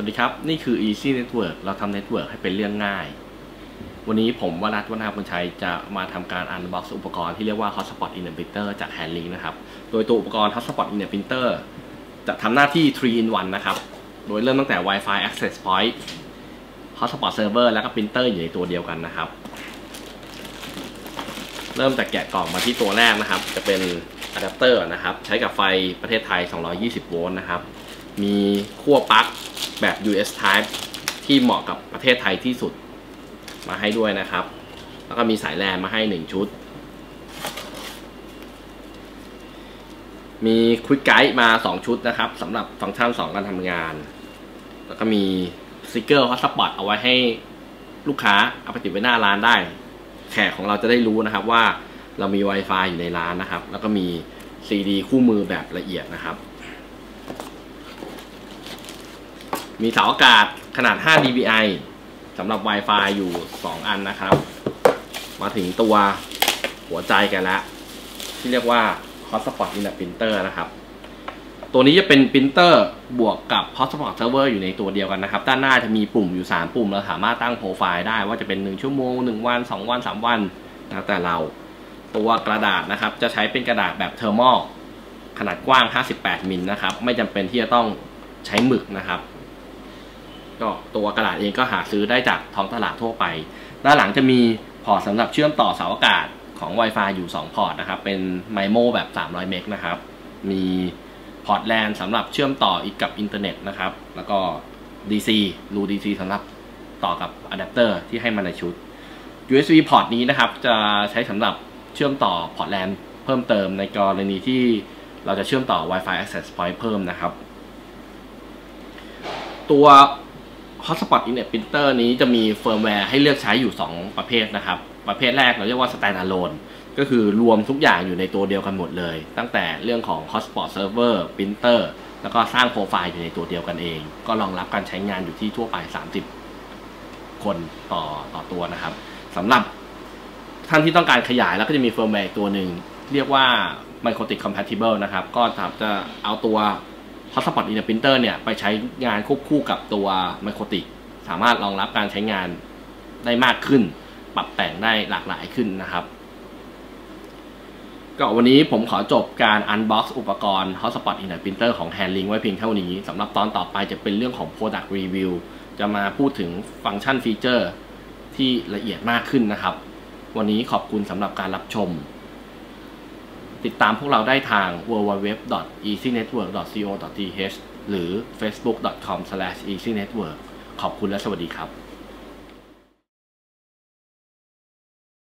วัสดีครับ นี่คือ Easy Network เราทำ Network ให้เป็นเรื่องง่าย วันนี้ผมวรัตวนาบุญชัยจะมาทำการ unbox อุปกรณ์ที่เรียกว่า Hotspot in a Printer จาก Handlink นะครับ โดยตัวอุปกรณ์ Hotspot in a Printer จะทำหน้าที่ 3 in 1 นะครับ โดยเริ่มตั้งแต่ Wi-Fi Access Point Hotspot Server แล้วก็ Printer อยู่ในตัวเดียวกันนะครับ เริ่มจากแกะกล่องมาที่ตัวแรกนะครับ จะเป็นอะแดปเตอร์นะครับ ใช้กับไฟประเทศไทย 220 โวลต์นะครับ มีขั้วปลั๊กแบบ US Type ที่เหมาะกับประเทศไทยที่สุดมาให้ด้วยนะครับ แล้วก็มีสายแลนมาให้ 1 ชุด มีควิกไกด์มา 2 ชุดนะครับสำหรับฟังก์ชัน 2 การทำงาน แล้วก็มีสติกเกอร์ฮอตสปอตเอาไว้ให้ลูกค้าเอาไปติดไว้หน้าร้านได้ แขกของเราจะได้รู้นะครับว่าเรามี Wi-Fi อยู่ในร้านนะครับ แล้วก็มี CD คู่มือแบบละเอียดนะครับ มีเสาอากาศขนาด 5 dBi สำหรับ Wi-Fi อยู่ 2 อันนะครับ มาถึงตัวหัวใจกันแล้ว ที่เรียกว่า Hotspot in a Printer นะครับ ตัวนี้จะเป็นปรินเตอร์บวกกับ Hotspot Server อยู่ในตัวเดียวกันนะครับ ด้านหน้าจะมีปุ่มอยู่ 3 ปุ่ม เราสามารถตั้งโปรไฟล์ได้ว่าจะเป็น 1 ชั่วโมง 1 วัน 2 วัน 3 วันนะแต่เราตัวกระดาษนะครับ จะใช้เป็นกระดาษแบบเทอร์มอลขนาดกว้าง 58 มิลนะครับ ไม่จำเป็นที่จะต้องใช้หมึกนะครับ ก็ตัวกระดาษเองก็หาซื้อได้จากท้องตลาดทั่วไป ด้านหลังจะมีพอร์ตสำหรับเชื่อมต่อเสาอากาศของ Wi-Fi อยู่ 2 พอร์ตนะครับ เป็นไมโมแบบ 300 เมกนะครับ มีพอร์ตแลนสำหรับเชื่อมต่ออีกกับอินเทอร์เน็ตนะครับ แล้วก็ DC รู DC สำหรับต่อกับอะแดปเตอร์ที่ให้มาในชุด USB พอร์ตนี้นะครับ จะใช้สำหรับเชื่อมต่อพอร์ตแลนเพิ่มเติมในกรณีที่เราจะเชื่อมต่อ Wi-Fi Access Point เพิ่มนะครับ ตัว Hotspot in a Printer นี้จะมีเฟิร์มแวร์ให้เลือกใช้อยู่ 2 ประเภทนะครับ ประเภทแรกเราเรียกว่า Standalone ก็คือรวมทุกอย่างอยู่ในตัวเดียวกันหมดเลย ตั้งแต่เรื่องของ Hotspot Server Printer แล้วก็สร้างโปรไฟล์อยู่ในตัวเดียวกันเอง ก็รองรับการใช้งานอยู่ที่ทั่วไป 30 คนต่อต่อตัวนะครับสำหรับท่านที่ต้องการขยายแล้วก็จะมีเฟิร์มแวร์ตัวหนึ่ง เรียกว่า Microtik Compatible นะครับ ก็จะเอาตัว Hotspot in a Printer เนี่ยไปใช้งานควบคู่กับตัว Microtik สามารถรองรับการใช้งานได้มากขึ้น ปรับแต่งได้หลากหลายขึ้นนะครับ ก็วันนี้ผมขอจบการ unbox อุปกรณ์ Hotspot in a Printer ของ Handlink ไว้เพียงเท่านี้สำหรับตอนต่อไปจะเป็นเรื่องของ Product Review จะมาพูดถึงฟังก์ชันฟีเจอร์ที่ละเอียดมากขึ้นนะครับ วันนี้ขอบคุณสำหรับการรับชม ติดตามพวกเราได้ทาง www.easynetwork.co.th หรือ facebook.com/easynetwork ขอบคุณและสวัสดีครับ